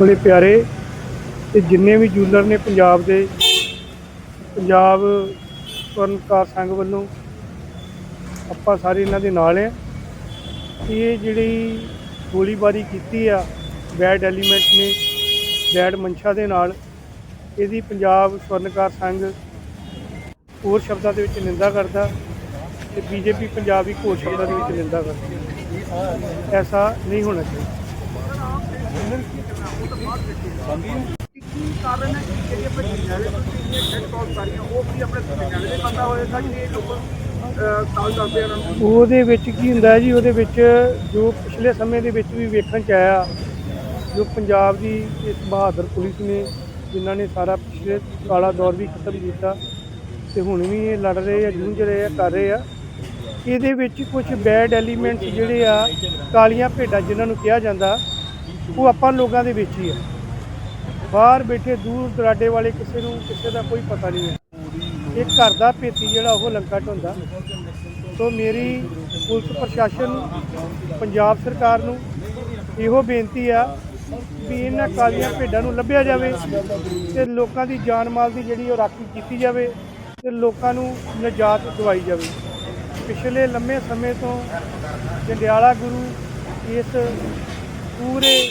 ਬੜੇ ਪਿਆਰੇ ਤੇ ਜਿੰਨੇ ਵੀ ਜੂਲਰ ਨੇ ਪੰਜਾਬ ਦੇ, ਪੰਜਾਬ ਸਵਰਨਕਾਰ ਸੰਘ ਵੱਲੋਂ ਆਪਾਂ ਸਾਰੇ ਇਹਨਾਂ ਦੇ ਨਾਲ ਆ ਇਹ ਜਿਹੜੀ ਗੋਲੀਬਾਰੀ ਕੀਤੀ ਆ, ਬੈਡ ਐਲੀਮੈਂਟ ਨੇ, ਬੈਡ ਮਨਸ਼ਾ ਦੇ ਨਾਲ, ਇਹਦੀ ਪੰਜਾਬ ਸਵਰਨਕਾਰ ਸੰਘ ਹੋਰ ਸ਼ਬਦਾਂ ਦੇ ਵਿੱਚ ਨਿੰਦਾ ਕਰਦਾ ਤੇ ਬੀਜੇਪੀ ਪੰਜਾਬ ਵੀ ਹੋਰ ਸ਼ਬਦਾਂ ਦੇ ਵਿੱਚ ਨਿੰਦਾ ਕਰਦੀ। ਐਸਾ ਨਹੀਂ ਹੋਣਾ ਚਾਹੀਦਾ। ਕੀ ਕਾਰਨ ਹੈ ਕਿ ਜਿਹੜੇ ਆਪਣੇ ਤੋਂ ਜਿਹੜੀਆਂ ਡੈਡ ਕਾਲ ਕਰ ਉਹ ਵੀ ਆਪਣੇ ਵਿਦਿਆਲੇ ਦੇ ਬੰਦਾ ਹੋਏਗਾ ਜਿਹੜੇ ਇਹ ਲੋਕ ਕਾਲ ਕਰਦੇ ਹਨ ਉਹਦੇ ਵਿੱਚ ਕੀ ਹੁੰਦਾ ਜੀ, ਉਹਦੇ ਵਿੱਚ ਜੋ ਪਿਛਲੇ ਸਮੇਂ ਦੇ ਵਿੱਚ ਵੀ ਵੇਖਣ ਚ ਆਇਆ, ਜੋ ਪੰਜਾਬ ਦੀ ਇਸ ਬਹਾਦਰ ਪੁਲਿਸ ਨੇ, ਜਿਨ੍ਹਾਂ ਨੇ ਸਾਰਾ ਪਿਛਲੇ ਕਾਲਾ ਦੌਰ ਵੀ ਖਤਮ ਕੀਤਾ, ਤੇ ਹੁਣ ਵੀ ਇਹ ਲੜ ਰਹੇ ਆ, ਜੂਝ ਰਹੇ ਆ, ਕਰ ਰਹੇ ਆ। ਇਹਦੇ ਵਿੱਚ ਕੁਝ ਬੈਡ ਐਲੀਮੈਂਟ ਜਿਹੜੇ ਆ, ਕਾਲੀਆਂ ਭੇਡਾਂ ਜਿਨ੍ਹਾਂ ਨੂੰ ਕਿਹਾ ਜਾਂਦਾ ਉਹ ਆਪਾਂ ਲੋਕਾਂ ਦੇ ਵਿੱਚ ਹੀ ਹੈ ਬਾਹਰ ਬੈਠੇ, ਦੂਰ ਦਰਾਡੇ ਵਾਲੇ ਕਿਸੇ ਨੂੰ, ਕਿਸੇ ਦਾ ਕੋਈ ਪਤਾ ਨਹੀਂ ਹੈ। ਇਹ ਘਰ ਦਾ ਭੇਤੀ ਜਿਹੜਾ ਉਹ ਲੰਕਾ ਢੋਂਦਾ। ਸੋ ਮੇਰੀ ਪੁਲਿਸ ਪ੍ਰਸ਼ਾਸਨ ਨੂੰ ਪੰਜਾਬ ਸਰਕਾਰ ਨੂੰ ਇਹੋ ਬੇਨਤੀ ਆ ਵੀ ਇਹਨਾਂ ਕਾਲੀਆਂ ਭੇਡਾਂ ਨੂੰ ਲੱਭਿਆ ਜਾਵੇ ਤੇ ਲੋਕਾਂ ਦੀ ਜਾਨ ਮਾਲ ਦੀ ਜਿਹੜੀ ਉਹ ਰਾਖੀ ਕੀਤੀ ਜਾਵੇ ਤੇ ਲੋਕਾਂ ਨੂੰ ਨਜਾਤ ਦਵਾਈ ਜਾਵੇ। ਪਿਛਲੇ ਲੰਮੇ ਸਮੇਂ ਤੋਂ ਜੰਡਿਆਲਾ ਗੁਰੂ ਇਸ ਪੂਰੇ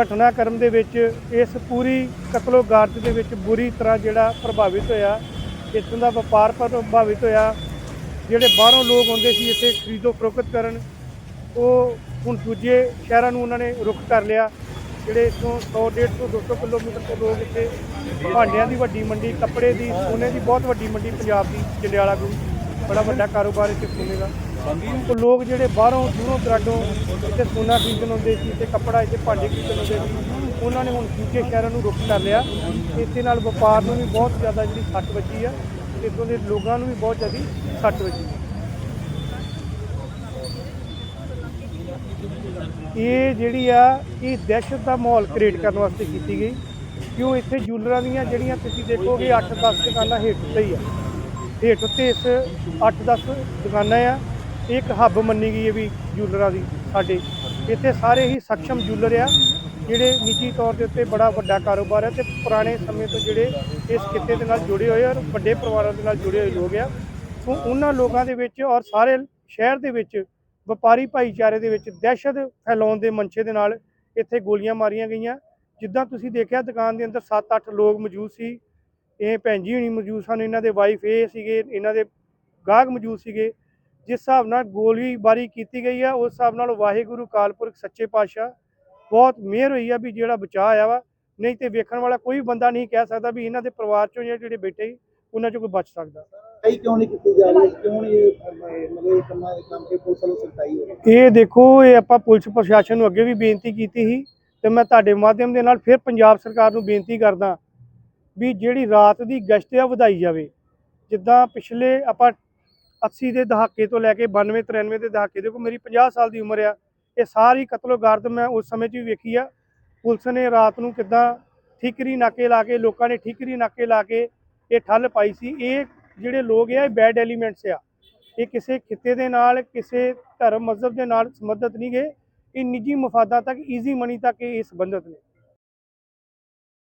ਘਟਨਾਕ੍ਰਮ ਦੇ ਵਿੱਚ, ਇਸ ਪੂਰੀ ਕਤਲੋ ਦੇ ਵਿੱਚ ਬੁਰੀ ਤਰ੍ਹਾਂ ਜਿਹੜਾ ਪ੍ਰਭਾਵਿਤ ਹੋਇਆ ਇੱਥੋਂ ਦਾ ਵਪਾਰ ਪ੍ਰਭਾਵਿਤ ਹੋਇਆ। ਜਿਹੜੇ ਬਾਹਰੋਂ ਲੋਕ ਆਉਂਦੇ ਸੀ ਇੱਥੇ ਖਰੀਦੋ ਫਰੋਖਤ ਕਰਨ, ਉਹ ਹੁਣ ਦੂਜੇ ਸ਼ਹਿਰਾਂ ਨੂੰ ਉਹਨਾਂ ਨੇ ਰੁਖ ਕਰ ਲਿਆ। ਜਿਹੜੇ ਇੱਥੋਂ 100 150 200 ਕਿਲੋਮੀਟਰ ਤੋਂ ਲੋਕ ਇੱਥੇ ਭਾਂਡਿਆਂ ਦੀ ਵੱਡੀ ਮੰਡੀ, ਕੱਪੜੇ ਦੀ, ਸੋਨੇ ਦੀ ਬਹੁਤ ਵੱਡੀ ਮੰਡੀ ਪੰਜਾਬ ਦੀ, ਜੰਡਿਆਲਾ ਗੁਰੂ। ਬੜਾ ਵੱਡਾ ਕਾਰੋਬਾਰ ਇੱਥੇ ਸੋਨੇ ਦਾ ਲੋਕ ਜਿਹੜੇ ਬਾਹਰੋਂ ਦੂਰੋਂ ਦਰਾਡੋਂ ਇੱਥੇ ਸੋਨਾ ਖਰੀਦਣ ਆਉਂਦੇ ਸੀ ਤੇ ਕੱਪੜਾ, ਇੱਥੇ ਭਾਂਡੇ ਖਰੀਦਣ ਆਉਂਦੇ ਸੀ, ਉਹਨਾਂ ਨੇ ਹੁਣ ਦੂਜੇ ਸ਼ਹਿਰਾਂ ਨੂੰ ਰੁਖ ਕਰ ਲਿਆ। ਇਸੇ ਨਾਲ ਵਪਾਰ ਨੂੰ ਵੀ ਬਹੁਤ ਜ਼ਿਆਦਾ ਜਿਹੜੀ ਸੱਟ ਵੱਜੀ ਆ ਤੇ ਇੱਥੋਂ ਦੇ ਲੋਕਾਂ ਨੂੰ ਵੀ ਬਹੁਤ ਜ਼ਿਆਦਾ ਸੱਟ ਵੱਜੀ। ਇਹ ਜਿਹੜੀ ਆ, ਇਹ ਦਹਿਸ਼ਤ ਦਾ ਮਾਹੌਲ ਕ੍ਰੀਏਟ ਕਰਨ ਵਾਸਤੇ ਕੀਤੀ ਗਈ। ਕਿਉਂ ਇੱਥੇ ਜੂਲਰਾਂ ਦੀਆਂ ਜਿਹੜੀਆਂ ਤੁਸੀਂ ਦੇਖੋਗੇ 8-10 ਦੁਕਾਨਾਂ ਹੇਠ ਉੱਤੇ ਹੀ ਆ। ਹੇਠ ਉੱਤੇ ਇਸ 8-10 ਦੁਕਾਨਾਂ ਆ। ਇਹ ਇੱਕ ਹੱਬ ਮੰਨੀ ਗਈ ਹੈ ਵੀ ਜੂਲਰਾਂ ਦੀ ਸਾਡੇ। ਇੱਥੇ ਸਾਰੇ ਹੀ ਸક્ષਮ ਜੂਲਰ ਆ, ਜਿਹੜੇ ਨਿੱਜੀ ਤੌਰ ਦੇ ਉੱਤੇ ਬੜਾ ਵੱਡਾ ਕਾਰੋਬਾਰ ਹੈ ਤੇ ਪੁਰਾਣੇ ਸਮੇਂ ਤੋਂ ਜਿਹੜੇ ਇਸ ਕਿੱਤੇ ਦੇ ਨਾਲ ਜੁੜੇ ਹੋਏ ਔਰ ਵੱਡੇ ਪਰਿਵਾਰਾਂ ਦੇ ਨਾਲ ਜੁੜੇ ਹੋਏ ਲੋਕ ਆ। ਸੋ ਉਹਨਾਂ ਲੋਕਾਂ ਦੇ ਵਿੱਚ ਔਰ ਸਾਰੇ ਸ਼ਹਿਰ ਦੇ ਵਿੱਚ ਵਪਾਰੀ ਭਾਈਚਾਰੇ ਦੇ ਵਿੱਚ ਦਹਿਸ਼ਤ ਫੈਲਾਉਣ ਦੇ ਮਨਸ਼ੇ ਦੇ ਨਾਲ ਇੱਥੇ ਗੋਲੀਆਂ ਮਾਰੀਆਂ ਗਈਆਂ। ਜਿੱਦਾਂ ਤੁਸੀਂ ਦੇਖਿਆ ਦੁਕਾਨ ਦੇ ਅੰਦਰ 7-8 ਲੋਕ ਮੌਜੂਦ ਸੀ। ਇਹ ਭੈਣ ਜੀ ਹੁਣੀ ਮੌਜੂਦ ਸਨ, ਇਹਨਾਂ ਦੇ ਵਾਈਫ ਇਹ ਸੀਗੇ, ਇਹਨਾਂ ਦੇ ਗਾਹਕ ਮੌਜੂਦ ਸੀਗੇ। ਜਿਸ ਹਿਸਾਬ ਨਾਲ ਗੋਲੀਬਾਰੀ ਕੀਤੀ ਗਈ ਆ ਉਸ ਹਿਸਾਬ ਨਾਲ ਵਾਹਿਗੁਰੂ ਕਾਲਪੁਰਖ ਸੱਚੇ ਪਾਤਸ਼ਾਹ ਬਹੁਤ ਮਿਹਰ ਹੋਈ ਆ ਵੀ ਜਿਹੜਾ ਬਚਾਅ ਆਇਆ ਵਾ ਨਹੀਂ ਤੇ ਵੇਖਣ ਵਾਲਾ ਕੋਈ ਬੰਦਾ ਨਹੀਂ ਕਹਿ ਸਕਦਾ ਵੀ ਇਹਨਾਂ ਦੇ ਪਰਿਵਾਰ ਚੋਂ ਜਿਹੜੇ ਸੀ ਉਹਨਾਂ ਚੋਂ ਕੋਈ ਬਚ ਸਕਦਾ। ਕਈ ਕਿਉਂ ਨਹੀਂ ਕੀਤੀ ਜਾ ਰਹੀ? ਕਿਉਂ ਨਹੀਂ ਇਹ ਮਤਲਬ ਇਹ ਕੰਮਾਂ ਦੇ ਕੰਮ ਤੇ ਪੁਲਿਸ ਨੂੰ ਸਖਤਾਈ ਇਹ ਦੇਖੋ ਇਹ ਆਪਾਂ ਪੁਲਿਸ ਪ੍ਰਸ਼ਾਸਨ ਨੂੰ ਅੱਗੇ ਵੀ ਬੇਨਤੀ ਕੀਤੀ ਸੀ ਤੇ ਮੈਂ ਤੁਹਾਡੇ ਮਾਧਿਅਮ ਦੇ ਨਾਲ ਫਿਰ ਪੰਜਾਬ ਸਰਕਾਰ ਨੂੰ ਬੇਨਤੀ ਕਰਦਾ ਵੀ ਜਿਹੜੀ ਰਾਤ ਦੀ ਗਸ਼ਤ ਆ ਵਧਾਈ ਜਾਵੇ। ਜਿੱਦਾਂ ਪਿਛਲੇ ਆਪਾਂ 80 ਦੇ ਦਹਾਕੇ ਤੋਂ ਲੈ ਕੇ 92 93 ਦੇ ਦਹਾਕੇ ਦੇਖੋ, ਮੇਰੀ 50 ਸਾਲ ਦੀ ਉਮਰ ਆ। ਇਹ ਸਾਰੀ ਕਤਲੋਗਾਰਦ ਮੈਂ ਉਸ ਸਮੇਂ 'ਚ ਵੀ ਵੇਖੀ ਆ। ਪੁਲਿਸ ਨੇ ਰਾਤ ਨੂੰ ਕਿੱਦਾਂ ਠੀਕਰੀ ਨਾਕੇ ਲਾ ਕੇ, ਲੋਕਾਂ ਨੇ ਠੀਕਰੀ ਨਾਕੇ ਲਾ ਕੇ ਇਹ ਠੱਲ ਪਾਈ ਸੀ। ਇਹ ਜਿਹੜੇ ਲੋਕ ਆ, ਇਹ ਬੈਡ ਐਲੀਮੈਂਟਸ ਆ। ਇਹ ਕਿਸੇ ਖਿੱਤੇ ਦੇ ਨਾਲ, ਕਿਸੇ ਧਰਮ ਮਜ਼ਹਬ ਦੇ ਨਾਲ ਸੰਬੰਧਿਤ ਨਹੀਂ ਗਏ। ਇਹ ਨਿੱਜੀ ਮਫਾਦਾਂ ਤੱਕ ਈਜ਼ੀ ਮਨੀ ਤੱਕ ਇਹ ਸੰਬੰਧਿਤ ਨੇ।